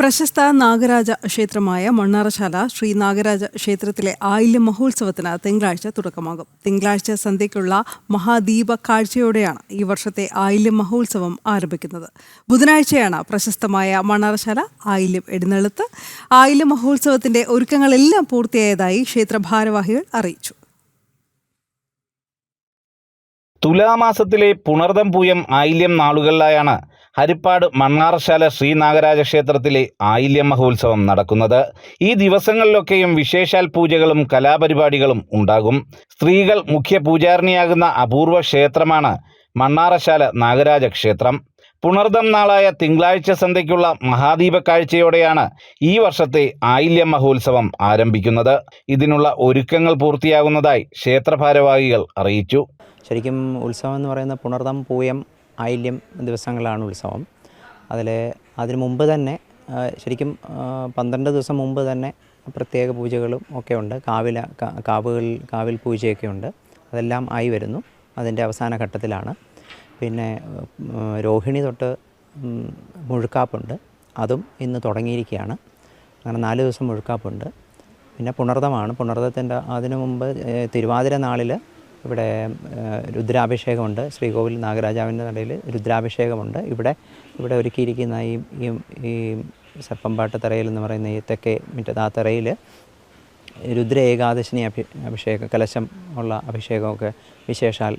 പ്രശസ്ത നാഗരാജ ക്ഷേത്രമായ മണ്ണാറശാല ശ്രീ നാഗരാജ ക്ഷേത്രത്തിലെ ആയില്യ മഹോത്സവത്തിന് തിങ്കളാഴ്ച തുടക്കമാകും. തിങ്കളാഴ്ച സന്ധ്യയ്ക്കുള്ള മഹാദീപ കാഴ്ചയോടെയാണ് ഈ വർഷത്തെ ആയില്യ മഹോത്സവം ആരംഭിക്കുന്നത്. ബുധനാഴ്ചയാണ് പ്രശസ്തമായ മണ്ണാറശാല ആയില്യം എഴുന്നള്ളത്ത്. ആയില്യ മഹോത്സവത്തിന്റെ ഒരുക്കങ്ങളെല്ലാം പൂർത്തിയായതായി ക്ഷേത്ര ഭാരവാഹികൾ അറിയിച്ചു. തുലാമാസത്തിലെ പുണർദം പൂയം ആയില്യം നാളുകളിലായാണ് ഹരിപ്പാട് മണ്ണാറശാല ശ്രീനാഗരാജ ക്ഷേത്രത്തിലെ ആയില്യ മഹോത്സവം നടക്കുന്നത്. ഈ ദിവസങ്ങളിലൊക്കെയും വിശേഷാൽ പൂജകളും കലാപരിപാടികളും ഉണ്ടാകും. സ്ത്രീകൾ മുഖ്യ പൂജാരിണിയാകുന്ന അപൂർവ ക്ഷേത്രമാണ് മണ്ണാറശാല നാഗരാജ ക്ഷേത്രം പുണർദം നാളായ തിങ്കളാഴ്ച സന്ധ്യയ്ക്കുള്ള മഹാദീപ കാഴ്ചയോടെയാണ് ഈ വർഷത്തെ ആയില്യ മഹോത്സവം ആരംഭിക്കുന്നത്. ഇതിനുള്ള ഒരുക്കങ്ങൾ പൂർത്തിയാകുന്നതായി ക്ഷേത്രഭാരവാഹികൾ അറിയിച്ചു. ശരിക്കും ഉത്സവം എന്ന് പറയുന്ന പുണർദം പൂയം ആയില്യം ദിവസങ്ങളാണ് ഉത്സവം. അതിൽ അതിന് മുമ്പ് തന്നെ ശരിക്കും പന്ത്രണ്ട് ദിവസം മുമ്പ് തന്നെ പ്രത്യേക പൂജകളും ഒക്കെ ഉണ്ട്. കാവില കാവുകളിൽ കാവിൽ പൂജയൊക്കെ ഉണ്ട്. അതെല്ലാം ആയി വരുന്നു. അതിന്റെ അവസാന ഘട്ടത്തിലാണ്. പിന്നെ രോഹിണി തൊട്ട് മുഴുക്കാപ്പുണ്ട്. അതും ഇന്ന് തുടങ്ങിയിരിക്കുകയാണ്. അങ്ങനെ നാല് ദിവസം മുഴുക്കാപ്പുണ്ട്. പിന്നെ പുണർദമാണ്. പുണർദത്തിന്റെ അതിനു മുമ്പ് തിരുവാതിര നാളിൽ ഇവിടെ രുദ്രാഭിഷേകമുണ്ട്. ശ്രീകോവിൽ നാഗരാജാവിന്റെ നടയിൽ രുദ്രാഭിഷേകമുണ്ട്. ഇവിടെ ഇവിടെ ഒരുക്കിയിരിക്കുന്ന ഈ ഈ ഈ തറയിൽ എന്ന് പറയുന്ന ഈ തെക്കേ മുറ്റത്ത് ആ തറയിൽ രുദ്ര ഏകാദശിനി അഭി അഭിഷേക കലശം ഉള്ള അഭിഷേകമൊക്കെ വിശേഷാൽ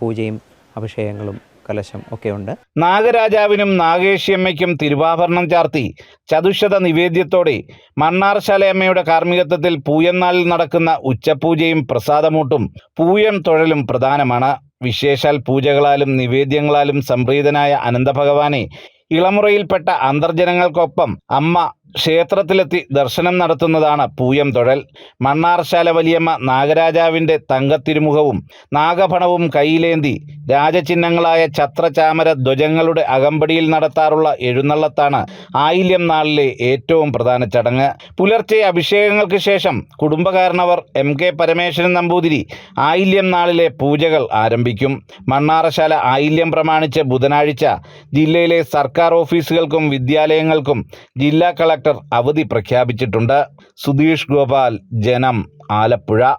പൂജയും അഭിഷേകങ്ങളും കലശം ഒക്കെ ഉണ്ട്. നാഗരാജാവിനും നാഗേഷിയമ്മയ്ക്കും തിരുവാഭരണം ചാർത്തി ചതുശത നിവേദ്യത്തോടെ മണ്ണാർശാലയമ്മയുടെ കാർമ്മികത്വത്തിൽ പൂയംനാളിൽ നടക്കുന്ന ഉച്ചപൂജയും പ്രസാദമൂട്ടും പൂയം തൊഴലും പ്രധാനമാണ്. വിശേഷാൽ പൂജകളാലും നിവേദ്യങ്ങളാലും സംപ്രീതനായ അനന്തഭഗവാനെ ഇളമുറയിൽപ്പെട്ട അന്തർജനങ്ങൾക്കൊപ്പം അമ്മ ക്ഷേത്രത്തിലെത്തി ദർശനം നടത്തുന്നതാണ് പൂയം തൊഴൽ. മണ്ണാർശാല വലിയമ്മ നാഗരാജാവിന്റെ തങ്കത്തിരുമുഖവും നാഗഭണവും കയ്യിലേന്തി രാജചിഹ്നങ്ങളായ ഛത്രചാമര ധ്വജങ്ങളുടെ അകമ്പടിയിൽ നടത്താറുള്ള എഴുന്നള്ളത്താണ് ആയില്യം നാളിലെ ഏറ്റവും പ്രധാന ചടങ്ങ്. പുലർച്ചെ അഭിഷേകങ്ങൾക്ക് ശേഷം കുടുംബകാരണവർ എം കെ പരമേശ്വരൻ നമ്പൂതിരി ആയില്യം നാളിലെ പൂജകൾ ആരംഭിക്കും. മണ്ണാറശാല ആയില്യം പ്രമാണിച്ച് ബുധനാഴ്ച ജില്ലയിലെ സർക്കാർ ഓഫീസുകൾക്കും വിദ്യാലയങ്ങൾക്കും ജില്ലാ കളക്ടർ അവധി പ്രഖ്യാപിച്ചിട്ടുണ്ട്. സുധീഷ് ഗോപാൽ ജനം ആലപ്പുഴ.